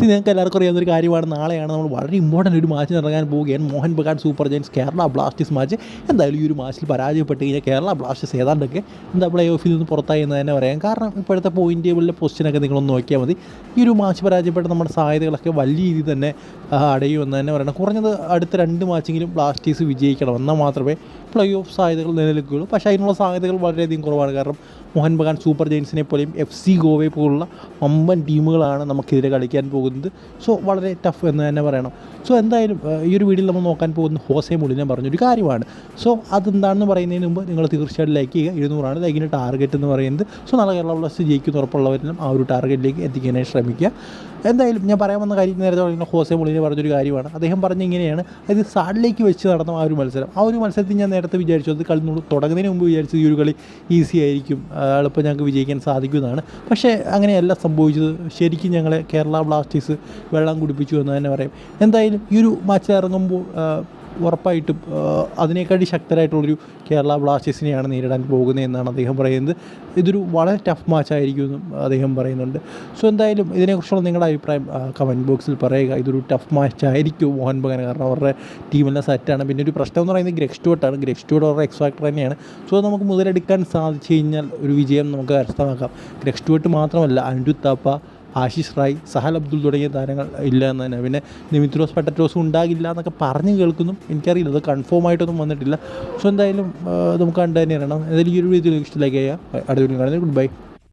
C നിങ്ങൾക്ക് എല്ലാവർക്കും അറിയാവുന്ന ഒരു കാര്യമാണ്. നാളെയാണ് നമ്മൾ വളരെ ഇമ്പോർട്ടന്റ് ഒരു മാച്ച് നടക്കാൻ പോവുകയാണ്. Mohun Bagan Super Giants Kerala Blasters match. എന്തായാലും ഈ ഒരു മാച്ചിൽ പരാജയപ്പെട്ട് കഴിഞ്ഞാൽ കേരള ബ്ലാസ്റ്റേഴ്സ് ഏതാണ്ടൊക്കെ എന്താ പ്ലേ ഓഫിൽ നിന്ന് പുറത്തായി എന്ന് തന്നെ പറയാം. കാരണം ഇപ്പോഴത്തെ പോയിന്റ് ടേബിളിലെ പൊസിഷനൊക്കെ നിങ്ങളൊന്ന് നോക്കിയാൽ മതി. ഈ ഒരു മാച്ച് പരാജയപ്പെട്ട നമ്മുടെ സാധ്യതകളൊക്കെ വലിയ രീതിയിൽ തന്നെ അടയുമെന്ന് തന്നെ പറയണം. കുറഞ്ഞത് അടുത്ത രണ്ട് മാച്ചെങ്കിലും ബ്ലാസ്റ്റേഴ്സ് വിജയിക്കണം. എന്നാൽ മാത്രമേ പ്ലേ ഓഫ് സാധ്യതകൾ നിലനിൽക്കുകയുള്ളൂ. പക്ഷേ അതിനുള്ള സാധ്യതകൾ വളരെയധികം കുറവാണ്. കാരണം മോഹൻ ബഗാൻ സൂപ്പർ ജയൻസിനെ പോലെയും എഫ് സി ഗോവയെ പോലുള്ള വമ്പൻ ടീമുകളാണ് നമുക്കെതിരെ കളിക്കാൻ പോകുന്നത്. സോ വളരെ ടഫ് എന്ന് തന്നെ പറയണം. സോ എന്തായാലും ഈ ഒരു വീഡിയോയിൽ നമ്മൾ നോക്കാൻ പോകുന്ന ഹോസെ മുളിനെ പറഞ്ഞൊരു കാര്യമാണ്. സോ അതെന്താണെന്ന് പറയുന്നതിന് മുമ്പ് നിങ്ങൾ തീർച്ചയായിട്ടും ലൈക്ക് ചെയ്യുക. എഴുന്നൂറാണ് ലൈക്കിന്റെ ടാർഗറ്റ് എന്ന് പറയുന്നത്. സോ നാളെ കേരള ബ്ലാസ്റ്റ് ജയിക്കുന്ന ഉറപ്പുള്ളവരെല്ലാം ആ ഒരു ടാർഗറ്റിലേക്ക് എത്തിക്കാനായി ശ്രമിക്കുക. എന്തായാലും ഞാൻ പറയാൻ വന്ന കാര്യം നേരത്തെ പറയുന്ന ഹോസെ മുളിനെ പറഞ്ഞൊരു കാര്യമാണ്. അദ്ദേഹം പറഞ്ഞ ഇങ്ങനെയാണ്. അത് സാഡിലേക്ക് വെച്ച് നടന്ന ആ ഒരു മത്സരം. ആ ഒരു മത്സരത്തിൽ ഞാൻ നേരത്തെ വിചാരിച്ചു അത് കളി തുടങ്ങുന്നതിന് മുമ്പ് വിചാരിച്ചത് ഈ ഒരു കളി ഈസി ആയിരിക്കും. എളുപ്പം ഞങ്ങൾക്ക് വിജയിക്കാൻ സാധിക്കുമെന്നാണ്. പക്ഷേ അങ്ങനെയല്ല സംഭവിച്ചത്. ശരിക്കും ഞങ്ങളെ കേരള ബ്ലാസ്റ്റേഴ്സ് വെള്ളം കുടിപ്പിച്ചു എന്ന് തന്നെ പറയും. എന്തായാലും ഈ ഒരു മാച്ചിൽ ഇറങ്ങുമ്പോൾ ഉറപ്പായിട്ടും അതിനേക്കാട്ടി ശക്തരായിട്ടുള്ളൊരു കേരള ബ്ലാസ്റ്റേഴ്സിനെയാണ് നേരിടാൻ പോകുന്നത് എന്നാണ് അദ്ദേഹം പറയുന്നത്. ഇതൊരു വളരെ ടഫ് മാച്ചായിരിക്കും എന്നും അദ്ദേഹം പറയുന്നുണ്ട്. സോ എന്തായാലും ഇതിനെക്കുറിച്ചുള്ള നിങ്ങളുടെ അഭിപ്രായം കമന്റ് ബോക്സിൽ പറയുക. ഇതൊരു ടഫ് മാച്ച് ആയിരിക്കും മോഹൻ ബഗാൻ കാരണം അവരുടെ ടീമെല്ലാം സെറ്റാണ് പിന്നെ ഒരു പ്രശ്നം എന്ന് പറയുന്നത് ഗ്രേക്ക് സ്റ്റുവർട്ടാണ് ഗ്രേക്ക് സ്റ്റുവർട്ട് അവരുടെ എക്സ്ഫാക്ടർ തന്നെയാണ്. സോ നമുക്ക് മുതലെടുക്കാൻ സാധിച്ചു കഴിഞ്ഞാൽ ഒരു വിജയം നമുക്ക് കരസ്ഥമാക്കാം. ഗ്രേക്ക് സ്റ്റുവർട്ട് മാത്രമല്ല അനുരുത്താപ്പ താപ്പ ആശിഷ് റായ് സഹൽ അബ്ദുൾ തുടങ്ങിയ താരങ്ങൾ ഇല്ല എന്ന് തന്നെ പിന്നെ നിമിത്രോസ് പട്ടറ്റോസും ഉണ്ടാകില്ല എന്നൊക്കെ പറഞ്ഞ് കേൾക്കുന്നു. എനിക്കറിയില്ല അത് കൺഫേം ആയിട്ടൊന്നും വന്നിട്ടില്ല. സോ എന്തായാലും നമുക്ക് കണ്ടു തന്നെ ഇറങ്ങണം. എന്തായാലും ഈ ഒരു വീഡിയോ ഇഷ്ടമായി അടുത്ത വീഡിയോ കാണുന്നത് ഗുഡ് ബൈ